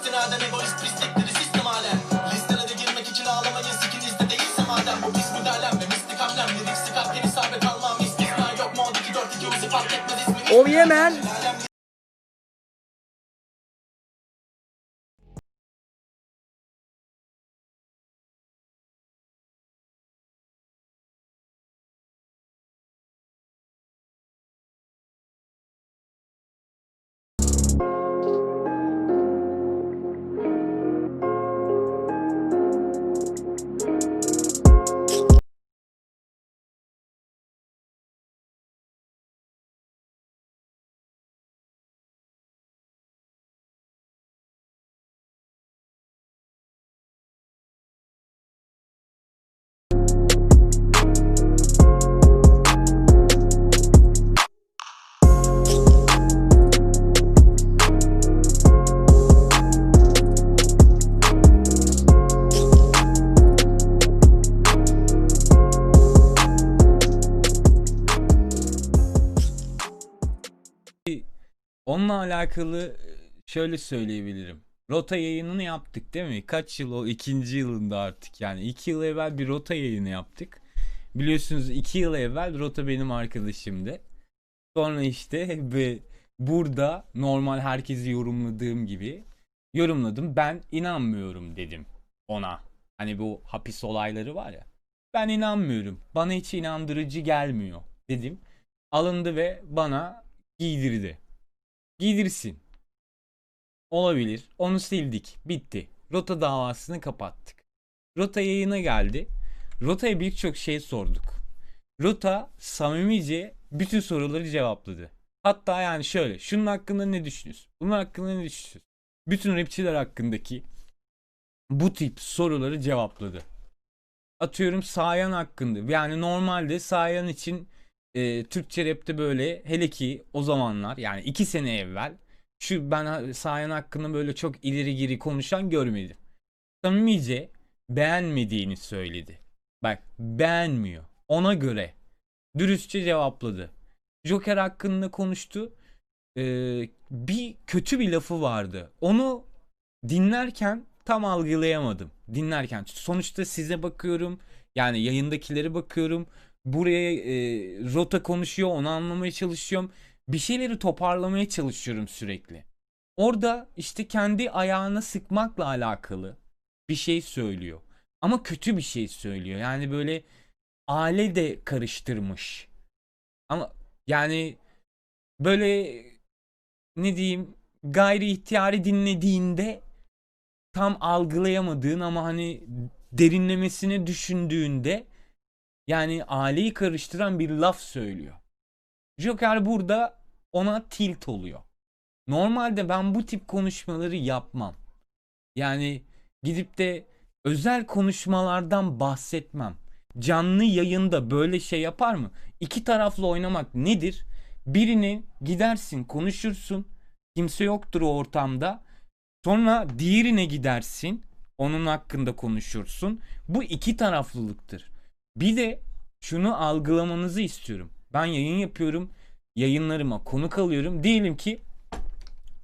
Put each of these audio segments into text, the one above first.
istinaden egoist pislikleri sistem alem Listelere girmek için ağlamayın sikinizde değilse madem. Bu pis müdahalem ve mistik hamlem. Lirik sıkarken isabet almam istisna yok mod 2 4 2 uzi fark etmez. İsmi Oh yeah Onunla alakalı e, şöyle söyleyebilirim. Rota yayınını yaptık değil mi? Kaç yıl o? ikinci yılında artık yani. iki yıl evvel bir rota yayını yaptık. Biliyorsunuz iki yıl evvel rota benim arkadaşımdı. Sonra işte burada normal herkesi yorumladığım gibi yorumladım. Ben inanmıyorum dedim ona. Hani bu hapis olayları var ya. Ben inanmıyorum. Bana hiç inandırıcı gelmiyor dedim. Alındı ve bana giydirdi. Giydirsin. Olabilir. Onu sildik. Bitti. Rota davasını kapattık. Rota yayına geldi. Rota'ya birçok şey sorduk. Rota samimice bütün soruları cevapladı. Hatta yani şöyle. Şunun hakkında ne düşünüyorsun? Bunun hakkında ne düşünüyorsun? Bütün rapçiler hakkındaki bu tip soruları cevapladı. Atıyorum Sayan hakkında. Yani normalde Sayan için e, Türkçe rapte böyle hele ki o zamanlar yani iki sene evvel şu ben Sayan hakkında böyle çok ileri giri konuşan görmedim. Samimice beğenmediğini söyledi. Bak beğenmiyor. Ona göre dürüstçe cevapladı. Joker hakkında konuştu. Ee, bir kötü bir lafı vardı. Onu dinlerken tam algılayamadım. Dinlerken sonuçta size bakıyorum. Yani yayındakileri bakıyorum. Buraya e, rota konuşuyor, onu anlamaya çalışıyorum. Bir şeyleri toparlamaya çalışıyorum sürekli. Orada işte kendi ayağına sıkmakla alakalı bir şey söylüyor. Ama kötü bir şey söylüyor. Yani böyle aile de karıştırmış. Ama yani böyle ne diyeyim gayri ihtiyari dinlediğinde tam algılayamadığın ama hani derinlemesine düşündüğünde yani aileyi karıştıran bir laf söylüyor. Joker burada ona tilt oluyor. Normalde ben bu tip konuşmaları yapmam. Yani gidip de özel konuşmalardan bahsetmem. Canlı yayında böyle şey yapar mı? İki taraflı oynamak nedir? Birini gidersin konuşursun. Kimse yoktur o ortamda. Sonra diğerine gidersin. Onun hakkında konuşursun. Bu iki taraflılıktır. Bir de şunu algılamanızı istiyorum. Ben yayın yapıyorum. Yayınlarıma konuk alıyorum. Diyelim ki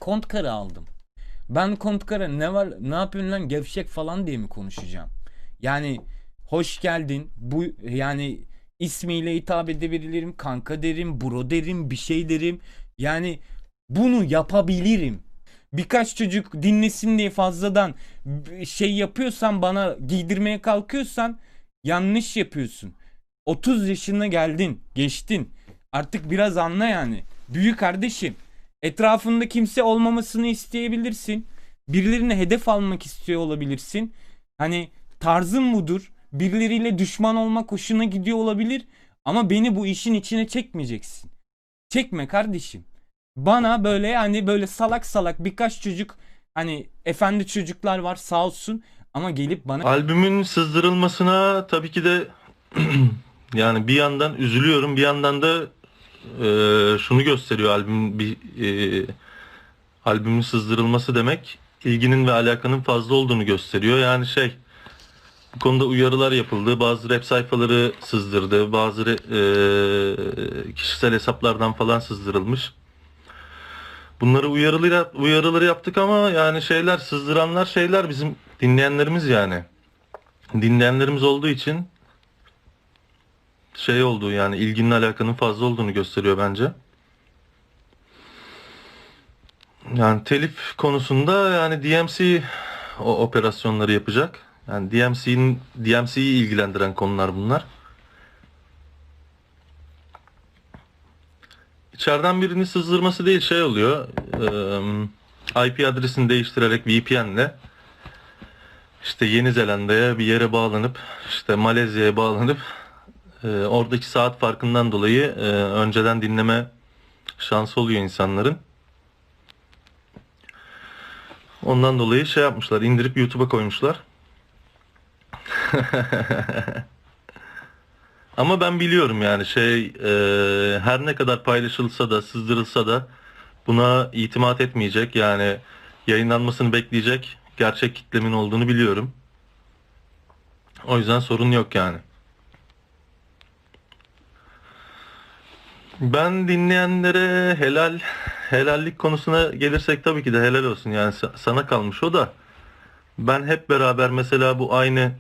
Kontkara aldım. Ben Kontkara ne var ne yapıyorsun lan gevşek falan diye mi konuşacağım? Yani hoş geldin. Bu yani ismiyle hitap edebilirim. Kanka derim, bro derim, bir şey derim. Yani bunu yapabilirim. Birkaç çocuk dinlesin diye fazladan şey yapıyorsan bana giydirmeye kalkıyorsan yanlış yapıyorsun. 30 yaşına geldin, geçtin. Artık biraz anla yani. Büyük kardeşim. Etrafında kimse olmamasını isteyebilirsin. Birilerine hedef almak istiyor olabilirsin. Hani tarzın budur. Birileriyle düşman olmak hoşuna gidiyor olabilir. Ama beni bu işin içine çekmeyeceksin. Çekme kardeşim. Bana böyle hani böyle salak salak birkaç çocuk hani efendi çocuklar var sağ olsun ama gelip bana Albümün sızdırılmasına tabii ki de yani bir yandan üzülüyorum bir yandan da e, şunu gösteriyor albüm bir e, albümün sızdırılması demek ilginin ve alakanın fazla olduğunu gösteriyor. Yani şey bu konuda uyarılar yapıldı. Bazı rap sayfaları sızdırdı. Bazı e, kişisel hesaplardan falan sızdırılmış. Bunları uyarılı uyarıları yaptık ama yani şeyler sızdıranlar şeyler bizim dinleyenlerimiz yani. Dinleyenlerimiz olduğu için şey olduğu yani ilginin alakanın fazla olduğunu gösteriyor bence. Yani telif konusunda yani DMC o operasyonları yapacak. Yani DMC'nin DMC'yi ilgilendiren konular bunlar. İçeriden birini sızdırması değil şey oluyor. IP adresini değiştirerek VPN'le işte Yeni Zelanda'ya bir yere bağlanıp işte Malezya'ya bağlanıp eee, oradaki saat farkından dolayı eee, önceden dinleme şansı oluyor insanların. Ondan dolayı şey yapmışlar, indirip YouTube'a koymuşlar. Ama ben biliyorum yani şey eee, her ne kadar paylaşılsa da sızdırılsa da buna itimat etmeyecek yani yayınlanmasını bekleyecek gerçek kitlemin olduğunu biliyorum. O yüzden sorun yok yani. Ben dinleyenlere helal helallik konusuna gelirsek tabii ki de helal olsun yani sa- sana kalmış o da. Ben hep beraber mesela bu aynı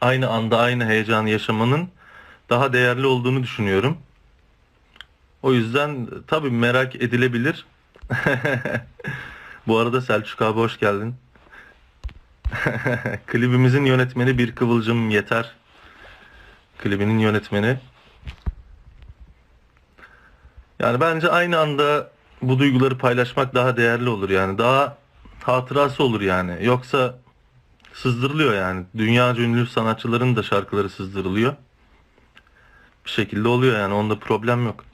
aynı anda aynı heyecanı yaşamanın daha değerli olduğunu düşünüyorum. O yüzden tabii merak edilebilir. Bu arada Selçuk abi hoş geldin. Klibimizin yönetmeni bir kıvılcım yeter. Klibinin yönetmeni. Yani bence aynı anda bu duyguları paylaşmak daha değerli olur yani. Daha hatırası olur yani. Yoksa sızdırılıyor yani. Dünyaca ünlü sanatçıların da şarkıları sızdırılıyor. Bir şekilde oluyor yani. Onda problem yok.